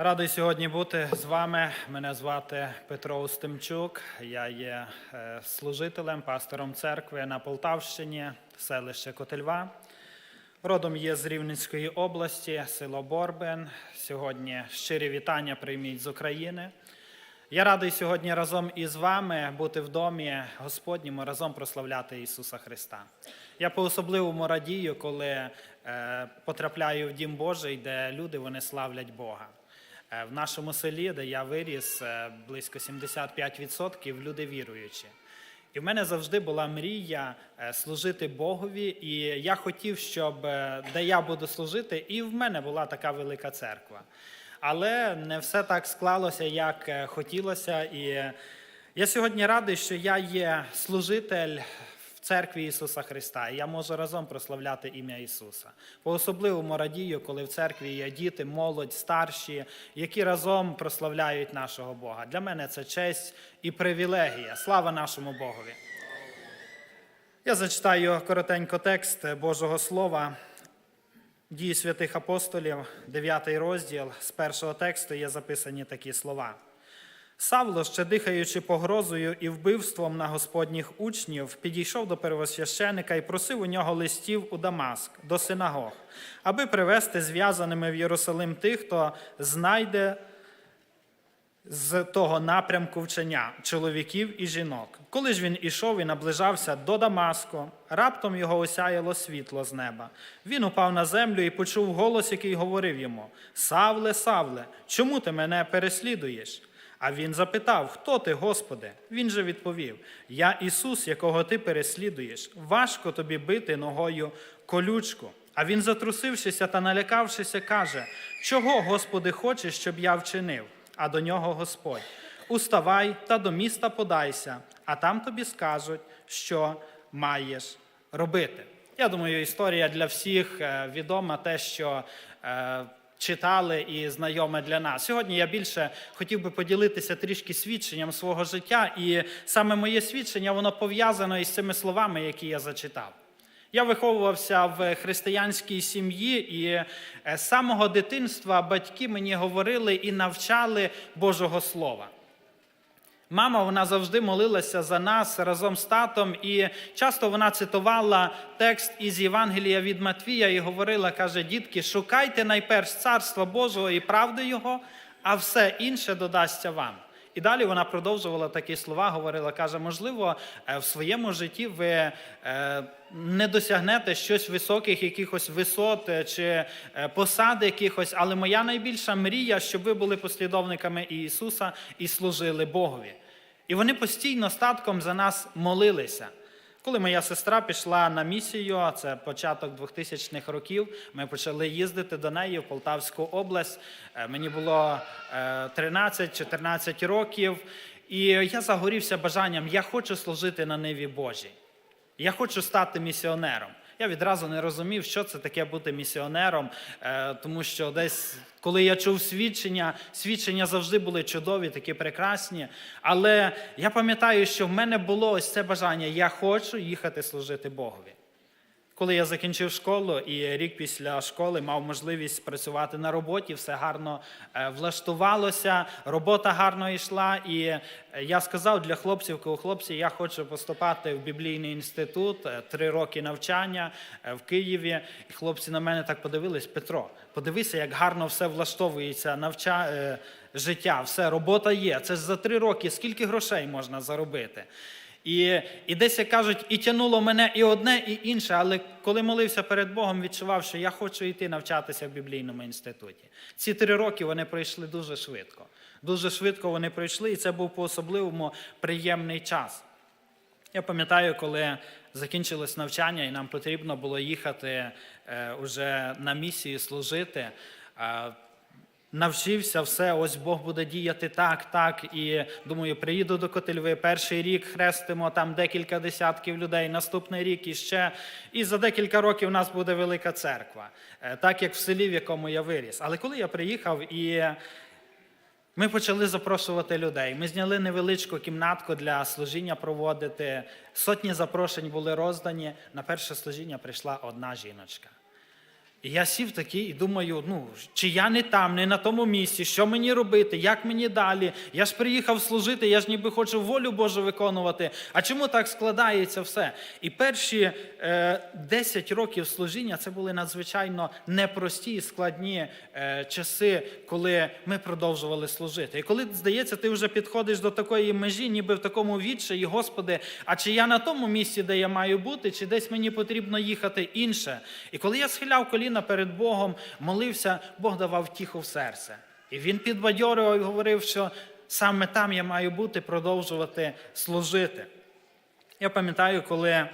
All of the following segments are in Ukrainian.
Радий сьогодні бути з вами. Мене звати Петро Устимчук. Я є е, служителем, пастором церкви на Полтавщині, селище Котельва. Родом є з Рівненської області, село Борбен. Сьогодні щирі вітання прийміть з України. Я радий сьогодні разом із вами бути в домі Господньому, разом прославляти Ісуса Христа. Я по-особливому радію, коли е, потрапляю в Дім Божий, де люди вони славлять Бога. Е, В нашому селі, де я виріс, е, близько 75% люди віруючі. І в мене завжди була мрія е, служити Богові, і я хотів, щоб де я буду служити, і в мене була така велика церква. Але не все так склалося, як хотілося. І я сьогодні радий, що я є служитель церкві Ісуса Христа, і я можу разом прославляти ім'я Ісуса. По-особливому радію, коли в церкві є діти, молодь, старші, які разом прославляють нашого Бога. Для мене це честь і привілегія. Слава нашому Богові. Я зачитаю коротенько текст Божого Слова. Дії святих апостолів, 9 розділ, з першого тексту є записані такі слова. Савло, ще дихаючи погрозою і вбивством на господніх учнів, підійшов до первосвященика і просив у нього листів у Дамаск, до синагог, аби привести зв'язаними в Єрусалим тих, хто знайде з того напрямку вчення чоловіків і жінок. Коли ж він ішов і наближався до Дамаску, раптом його осяяло світло з неба. Він упав на землю і почув голос, який говорив йому: Савле, Савле, чому ти мене переслідуєш? А він запитав, хто ти, Господи? Він же відповів: Я Ісус, якого ти переслідуєш. Важко тобі бити ногою колючку. А він, затрусившися та налякавшися, каже: Чого, Господи, хочеш, щоб я вчинив? А до нього Господь: Уставай та до міста подайся, а там тобі скажуть, що маєш робити. Я думаю, історія для всіх е, відома, те, що е, читали і знайоме для нас. Сьогодні я більше хотів би поділитися трішки свідченням свого життя, і саме моє свідчення воно пов'язано із цими словами, які я зачитав. Я виховувався в християнській сім'ї, і е, з самого дитинства батьки мені говорили і навчали Божого Слова. Мама вона завжди молилася за нас разом з татом, і часто вона цитувала текст із Євангелія від Матвія і говорила: каже: дітки, шукайте найперш царства Божого і правди Його, а все інше додасться вам. І далі вона продовжувала такі слова, говорила, каже, можливо, е, в своєму житті ви е, не досягнете щось високих, якихось висот е, чи посад якихось, але моя найбільша мрія, щоб ви були послідовниками Ісуса і служили Богові. І вони постійно статком за нас молилися. Коли моя сестра пішла на місію, це початок 2000-х років, ми почали їздити до неї в Полтавську область. Е, Мені було е, 13-14 років, і я загорівся бажанням, я хочу служити на ниві Божій. Я хочу стати місіонером. Я відразу не розумів, що це таке бути місіонером, е, тому що десь, коли я чув свідчення, свідчення завжди були чудові, такі прекрасні. Але я пам'ятаю, що в мене було ось це бажання: я хочу їхати служити Богові. Коли я закінчив школу і рік після школи мав можливість працювати на роботі, все гарно е, влаштувалося, робота гарно йшла. І е, я сказав для хлопців, коли хлопці, я хочу поступати в біблійний інститут, е, три роки навчання в Києві. І хлопці на мене так подивились: Петро, подивися, як гарно все влаштовується, навча... життя, все, робота є. Це ж за три роки, скільки грошей можна заробити. І, і десь, кажуть, і тянуло мене і одне, і інше. Але коли молився перед Богом, відчував, що я хочу йти навчатися в біблійному інституті. Ці три роки вони пройшли дуже швидко. Дуже швидко вони пройшли, і це був по-особливому приємний час. Я пам'ятаю, коли закінчилось навчання, і нам потрібно було їхати е, уже на місію служити. Е, Навчився все, ось Бог буде діяти так, так. І думаю, приїду до Котельви. Перший рік хрестимо там декілька десятків людей, наступний рік іще. І за декілька років у нас буде велика церква, Е, так як в селі, в якому я виріс. Але коли я приїхав і ми почали запрошувати людей. Ми зняли невеличку кімнатку для служіння проводити. Сотні запрошень були роздані. На перше служіння прийшла одна жіночка. І я сів такий і думаю, ну, чи я не там, не на тому місці, що мені робити, як мені далі? Я ж приїхав служити, я ж ніби хочу волю Божу виконувати. А чому так складається все? І перші е, 10 років служіння це були надзвичайно непрості і складні е, часи, коли ми продовжували служити. І коли, здається, ти вже підходиш до такої межі, ніби в такому відчаї, Господи, а чи я на тому місці, де я маю бути, чи десь мені потрібно їхати інше? І коли я схиляв коліна перед Богом, молився, Бог давав тіху в серце. І він підбадьорював і говорив, що саме там я маю бути, продовжувати служити. Я пам'ятаю, коли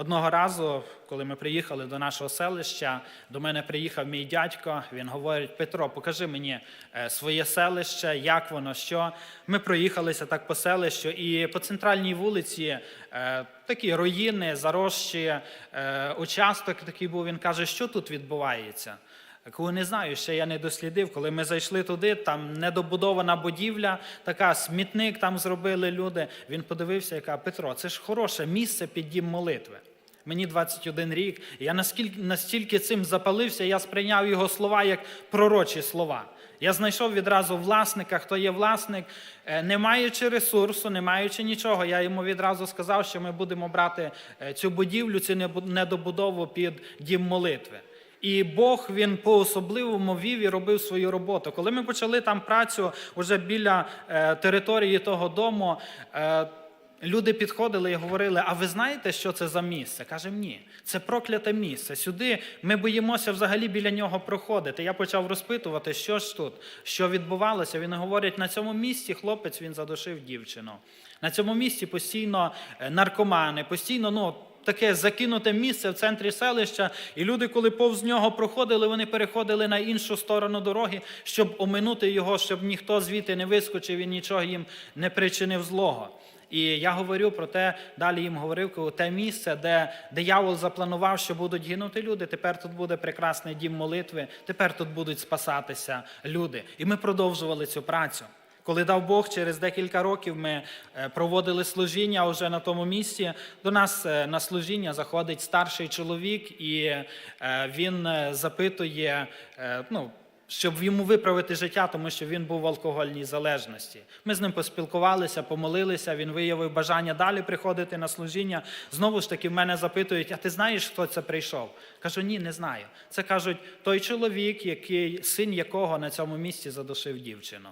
одного разу, коли ми приїхали до нашого селища, до мене приїхав мій дядько. Він говорить: Петро, покажи мені е, своє селище, як воно, що. Ми проїхалися так по селищу, і по центральній вулиці е, такі руїни, заросші, е, участок такий був. Він каже, що тут відбувається. Коли не знаю, ще я не дослідив. Коли ми зайшли туди, там недобудована будівля, така смітник там зробили люди. Він подивився, яка Петро, це ж хороше місце під дім молитви. Мені 21 рік. Я наскільки настільки цим запалився, я сприйняв його слова як пророчі слова. Я знайшов відразу власника, хто є власник, Е, не маючи ресурсу, не маючи нічого. Я йому відразу сказав, що ми будемо брати е, цю будівлю, цю недобудову під дім молитви. І Бог він по-особливому вів і робив свою роботу. Коли ми почали там працю вже біля е, території того дому, люди підходили і говорили: А ви знаєте, що це за місце? Кажемо, ні, це прокляте місце. Сюди ми боїмося взагалі біля нього проходити. Я почав розпитувати, що ж тут, що відбувалося. Він говорить, на цьому місці хлопець він задушив дівчину. На цьому місці постійно е, наркомани, постійно, ну таке закинуте місце в центрі селища, і люди, коли повз нього проходили, вони переходили на іншу сторону дороги, щоб оминути його, щоб ніхто звідти не вискочив і нічого їм не причинив злого. І я говорю про те, далі їм говорив, коли те місце, де диявол запланував, що будуть гинути люди. Тепер тут буде прекрасний дім молитви, тепер тут будуть спасатися люди. І ми продовжували цю працю. Коли дав Бог, через декілька років ми е, проводили служіння вже на тому місці. До нас е, на служіння заходить старший чоловік, і е, він запитує, ну, щоб йому виправити життя, тому що він був в алкогольній залежності. Ми з ним поспілкувалися, помолилися. Він виявив бажання далі приходити на служіння. Знову ж таки, в мене запитують: а ти знаєш, хто це прийшов? Кажу, ні, не знаю. Це кажуть той чоловік, який син якого на цьому місці задушив дівчину.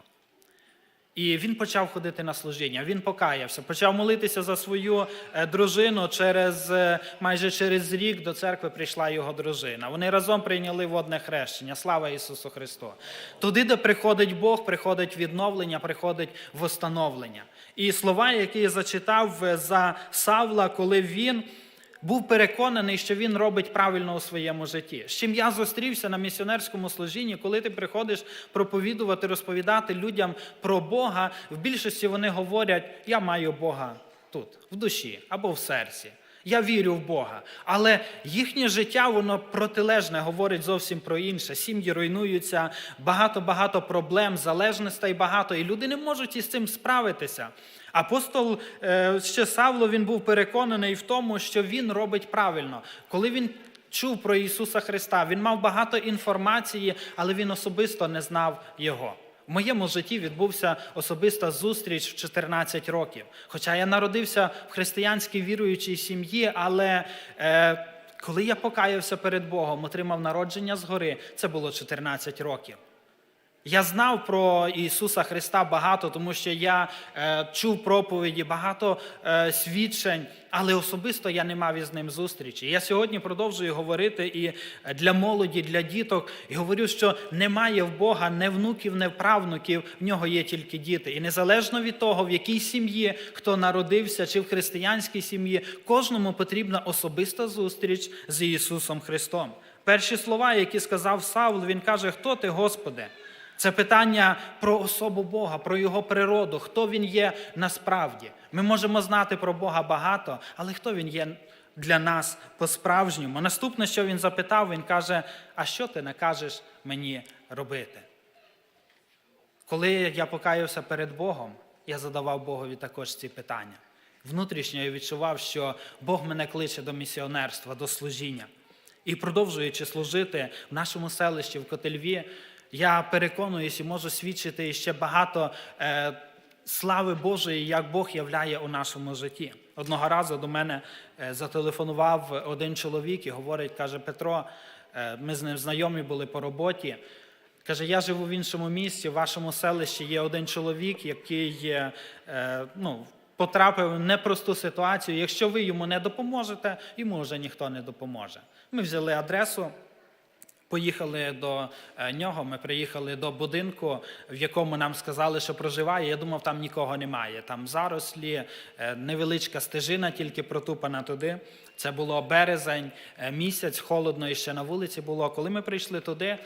І він почав ходити на служіння. Він покаявся, почав молитися за свою е, дружину. Через е, майже через рік до церкви прийшла його дружина. Вони разом прийняли водне хрещення. Слава Ісусу Христу! Туди, де приходить Бог, приходить відновлення, приходить восстановлення. І слова, які я зачитав е, за Савла, коли він був переконаний, що він робить правильно у своєму житті. З чим я зустрівся на місіонерському служінні, коли ти приходиш проповідувати, розповідати людям про Бога, в більшості вони говорять: я маю Бога тут, в душі або в серці. Я вірю в Бога. Але їхнє життя, воно протилежне, говорить зовсім про інше. Сім'ї руйнуються, багато-багато проблем, залежностей багато, і люди не можуть із цим справитися. Апостол е, ще Савло він був переконаний в тому, що він робить правильно. Коли він чув про Ісуса Христа, він мав багато інформації, але він особисто не знав Його. В моєму житті відбувся особиста зустріч в 14 років. Хоча я народився в християнській віруючій сім'ї, але е, коли я покаявся перед Богом, отримав народження згори, це було 14 років. Я знав про Ісуса Христа багато, тому що я е, чув проповіді, багато е, свідчень, але особисто я не мав із ним зустрічі. Я сьогодні продовжую говорити і для молоді, для діток, і говорю, що немає в Бога не внуків, не правнуків, в нього є тільки діти. І незалежно від того, в якій сім'ї хто народився, чи в християнській сім'ї, кожному потрібна особиста зустріч з Ісусом Христом. Перші слова, які сказав Савл, він каже: Хто ти, Господи? Це питання про особу Бога, про Його природу, хто Він є насправді. Ми можемо знати про Бога багато, але хто Він є для нас по-справжньому? Наступне, що він запитав, він каже: А що ти накажеш мені робити? Коли я покаявся перед Богом, я задавав Богові також ці питання. Внутрішньо я відчував, що Бог мене кличе до місіонерства, до служіння. І продовжуючи служити в нашому селищі в Котельві, я переконуюсь і можу свідчити ще багато е, слави Божої, як Бог являє у нашому житті. Одного разу до мене е, зателефонував один чоловік і говорить, каже Петро, е, ми з ним знайомі були по роботі. Каже, я живу в іншому місті, в вашому селищі є один чоловік, який е, ну, потрапив в непросту ситуацію. Якщо ви йому не допоможете, йому вже ніхто не допоможе. Ми взяли адресу. Поїхали до е, нього. Ми приїхали до будинку, в якому нам сказали, що проживає. Я думав, там нікого немає. Там зарослі, е, невеличка стежина, тільки протупана туди. Це було березень, е, місяць, холодно і ще на вулиці було. Коли ми прийшли туди,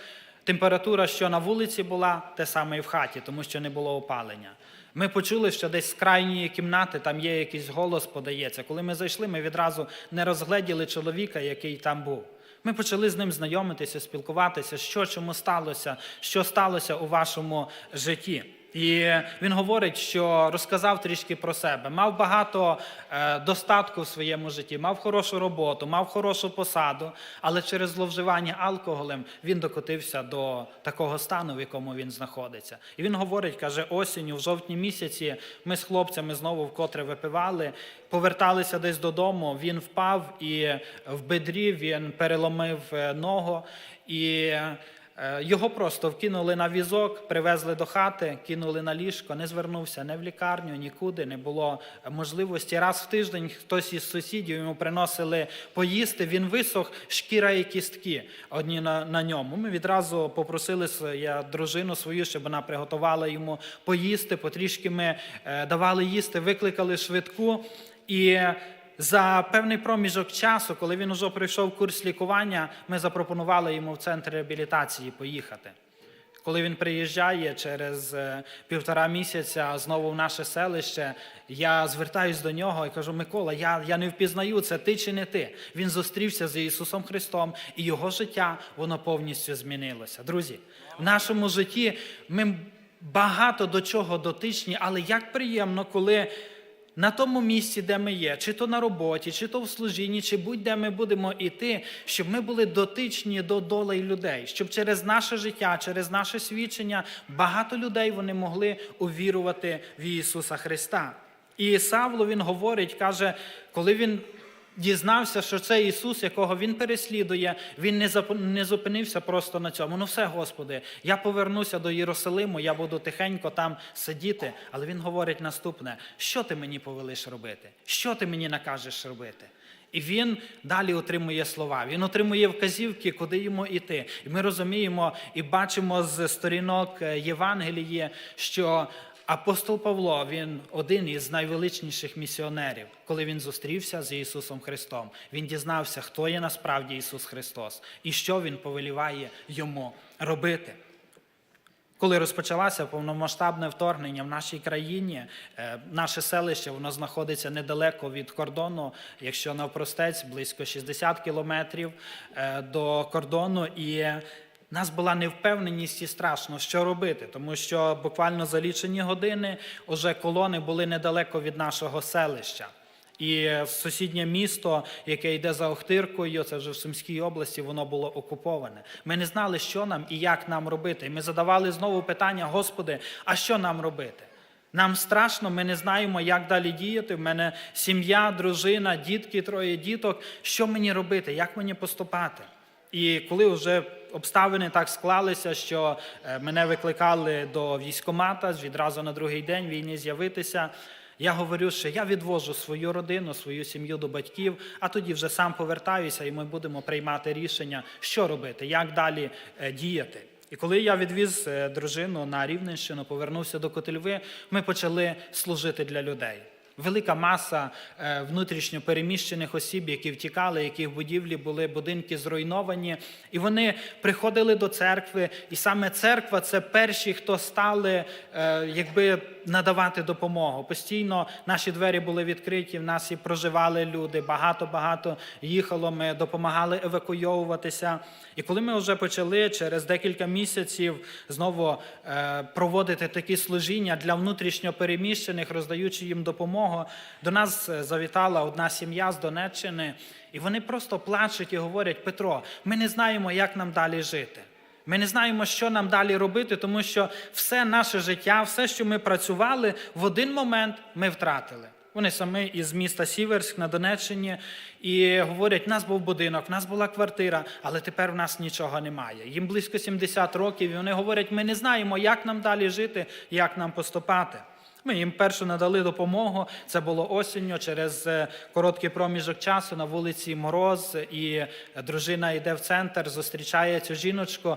температура, що на вулиці була, те саме і в хаті, тому що не було опалення. Ми почули, що десь з крайньої кімнати там є якийсь голос, подається. Коли ми зайшли, ми відразу не розгледіли чоловіка, який там був. Ми почали з ним знайомитися, спілкуватися, що чому сталося, що сталося у вашому житті. І він говорить, що розказав трішки про себе, мав багато е, достатку в своєму житті, мав хорошу роботу, мав хорошу посаду, але через зловживання алкоголем він докотився до такого стану, в якому він знаходиться. І він говорить, каже, осінню, в жовтні місяці ми з хлопцями знову вкотре випивали, поверталися десь додому. Він впав і в бедрі він переломив е, ногу і. Е, Його просто вкинули на візок, привезли до хати, кинули на ліжко, не звернувся не в лікарню, нікуди, не було можливості. Раз в тиждень хтось із сусідів йому приносили поїсти, він висох, шкіра і кістки одні на, на ньому. Ми відразу попросили я дружину свою, щоб вона приготувала йому поїсти. Потрішки ми е, давали їсти, викликали швидку. І за певний проміжок часу, коли він уже пройшов курс лікування, ми запропонували йому в центр реабілітації поїхати. Коли він приїжджає через е, півтора місяця знову в наше селище, я звертаюсь до нього і кажу: Микола, я, я не впізнаю, це ти чи не ти. Він зустрівся з Ісусом Христом, і його життя воно повністю змінилося. Друзі, в нашому житті ми багато до чого дотичні, але як приємно, коли на тому місці, де ми є, чи то на роботі, чи то в служінні, чи будь-де ми будемо йти, щоб ми були дотичні до долей людей, щоб через наше життя, через наше свідчення багато людей вони могли увірувати в Ісуса Христа. І Савло він говорить, каже, коли він дізнався, що це Ісус, якого він переслідує, він не не зупинився просто на цьому. Ну все, Господи, я повернуся до Єрусалиму, я буду тихенько там сидіти. Але він говорить наступне: що ти мені повелиш робити? Що ти мені накажеш робити? І він далі отримує слова. Він отримує вказівки, куди йому йти. І ми розуміємо і бачимо з сторінок е, Євангелії, що апостол Павло він один із найвеличніших місіонерів. Коли він зустрівся з Ісусом Христом, він дізнався, хто є насправді Ісус Христос і що Він повеліває йому робити. Коли розпочалося повномасштабне вторгнення в нашій країні, е, наше селище воно знаходиться недалеко від кордону, якщо навпростець, близько 60 кілометрів е, до кордону. І в нас була невпевненість і страшно, що робити, тому що буквально за лічені години вже колони були недалеко від нашого селища. І сусіднє місто, яке йде за Охтиркою, це вже в Сумській області, воно було окуповане. Ми не знали, що нам і як нам робити. І ми задавали знову питання: Господи, а що нам робити? Нам страшно, ми не знаємо, як далі діяти. В мене сім'я, дружина, дітки, троє діток. Що мені робити? Як мені поступати? І коли вже обставини так склалися, що е, мене викликали до військкомата, відразу на другий день війни з'явитися. Я говорю, що я відвожу свою родину, свою сім'ю до батьків, а тоді вже сам повертаюся, і ми будемо приймати рішення, що робити, як далі е, діяти. І коли я відвіз е, дружину на Рівненщину, повернувся до Котельви, ми почали служити для людей. Велика маса е, внутрішньо переміщених осіб, які втікали, яких будівлі були будинки зруйновані, і вони приходили до церкви. І саме церква це перші, хто стали, е, якби надавати допомогу. Постійно наші двері були відкриті, в нас і проживали люди. Багато-багато їхало. Ми допомагали евакуйовуватися. І коли ми вже почали через декілька місяців знову е, проводити такі служіння для внутрішньо переміщених, роздаючи їм допомогу, до нас е, завітала одна сім'я з Донеччини, і вони просто плачуть і говорять: Петро, ми не знаємо, як нам далі жити. Ми не знаємо, що нам далі робити, тому що все наше життя, все, що ми працювали, в один момент ми втратили. Вони самі із міста Сіверськ на Донеччині і говорять: в нас був будинок, в нас була квартира, але тепер в нас нічого немає. Їм близько 70 років, і вони говорять: ми не знаємо, як нам далі жити, як нам поступати. Ми їм першу надали допомогу. Це було осінню через е, короткий проміжок часу на вулиці Мороз, і дружина йде в центр, зустрічає цю жіночку.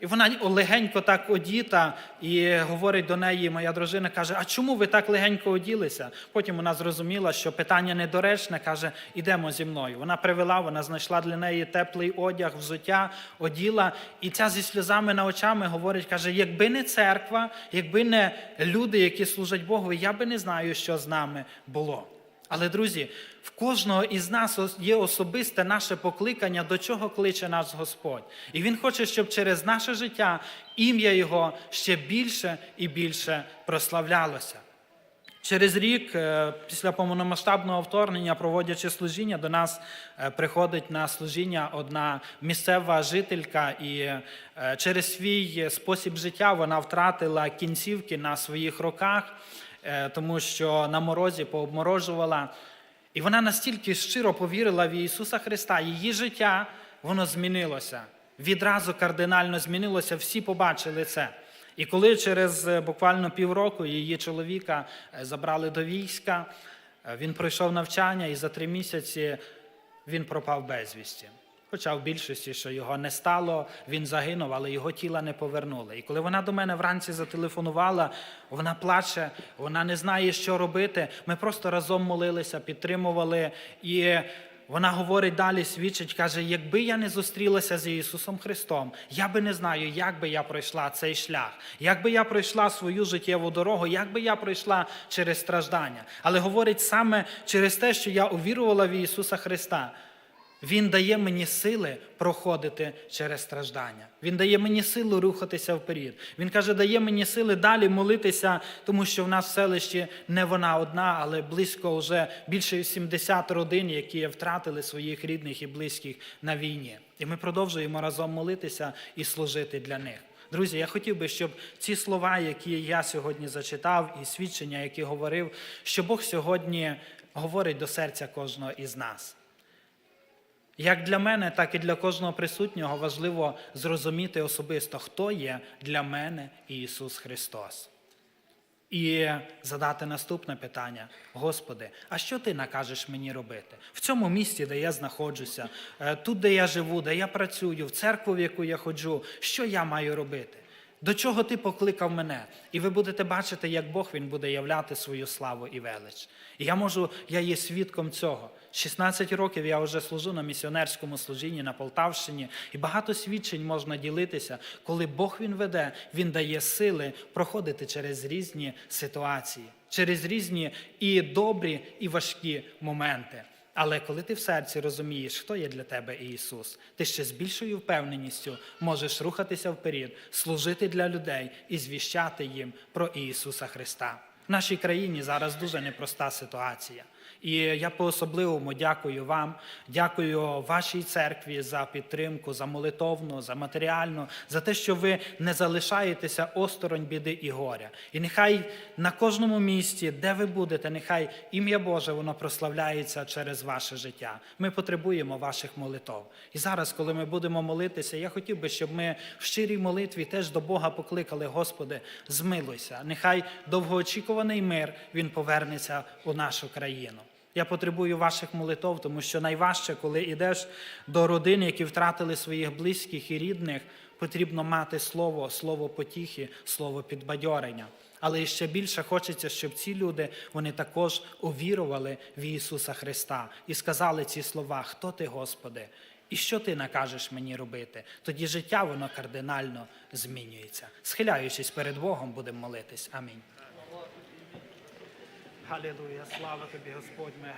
І вона легенько так одіта і говорить до неї, моя дружина каже: А чому ви так легенько оділися? Потім вона зрозуміла, що питання недоречне, каже, ідемо зі мною. Вона привела, вона знайшла для неї теплий одяг, взуття, оділа. І ця зі сльозами на очами говорить, каже: якби не церква, якби не люди, які служать Богу, я би не знаю, що з нами було. Але, друзі, в кожного із нас є особисте наше покликання, до чого кличе наш Господь. І Він хоче, щоб через наше життя ім'я Його ще більше і більше прославлялося. Через рік, е, після повномасштабного вторгнення, проводячи служіння, до нас е, приходить на служіння одна місцева жителька, і е, через свій спосіб життя вона втратила кінцівки на своїх руках, тому що на морозі пообморожувала. І вона настільки щиро повірила в Ісуса Христа, її життя воно змінилося. Відразу кардинально змінилося, всі побачили це. І коли через е, буквально півроку її чоловіка е, забрали до війська, е, він пройшов навчання і за три місяці він пропав безвісті. Хоча в більшості, що його не стало, він загинув, але його тіла не повернули. І коли вона до мене вранці зателефонувала, вона плаче, вона не знає, що робити. Ми просто разом молилися, підтримували. І вона говорить далі, свідчить, каже: якби я не зустрілася з Ісусом Христом, я би не знаю, як би я пройшла цей шлях, як би я пройшла свою життєву дорогу, як би я пройшла через страждання. Але говорить саме через те, що я увірувала в Ісуса Христа. Він дає мені сили проходити через страждання. Він дає мені силу рухатися вперед. Він каже, дає мені сили далі молитися, тому що в нас в селищі не вона одна, але близько вже більше 70 родин, які втратили своїх рідних і близьких на війні. І ми продовжуємо разом молитися і служити для них. Друзі, я хотів би, щоб ці слова, які я сьогодні зачитав, і свідчення, які говорив, що Бог сьогодні говорить до серця кожного із нас. Як для мене, так і для кожного присутнього важливо зрозуміти особисто, хто є для мене Ісус Христос. І задати наступне питання: Господи, а що ти накажеш мені робити? В цьому місті, де я знаходжуся, е, тут, де я живу, де я працюю, в церкву, в яку я ходжу, що я маю робити? До чого ти покликав мене? І ви будете бачити, як Бог він буде являти свою славу і велич. І я можу, я є свідком цього. 16 років я вже служу на місіонерському служінні на Полтавщині, і багато свідчень можна ділитися, коли Бог він веде, він дає сили проходити через різні ситуації, через різні і добрі, і важкі моменти. Але коли ти в серці розумієш, хто є для тебе Ісус, ти ще з більшою впевненістю можеш рухатися вперед, служити для людей і звіщати їм про Ісуса Христа. В нашій країні зараз дуже непроста ситуація. І я по-особливому дякую вам, дякую вашій церкві за підтримку, за молитовну, за матеріальну, за те, що ви не залишаєтеся осторонь біди і горя. І нехай на кожному місці, де ви будете, нехай ім'я Боже воно прославляється через ваше життя. Ми потребуємо ваших молитов. І зараз, коли ми будемо молитися, я хотів би, щоб ми в щирій молитві теж до Бога покликали, Господи, змилуйся. Нехай довгоочікуваний мир він повернеться у нашу країну. Я потребую ваших молитов, тому що найважче, коли йдеш до родин, які втратили своїх близьких і рідних, потрібно мати слово, слово потіхи, слово підбадьорення. Але ще більше хочеться, щоб ці люди вони також увірували в Ісуса Христа і сказали ці слова: Хто ти, Господи? І що ти накажеш мені робити? Тоді життя воно кардинально змінюється. Схиляючись перед Богом, будемо молитись. Амінь. Халілуя, слава тобі, Господь, ми